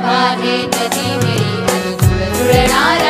माझे नदी मिळी आणि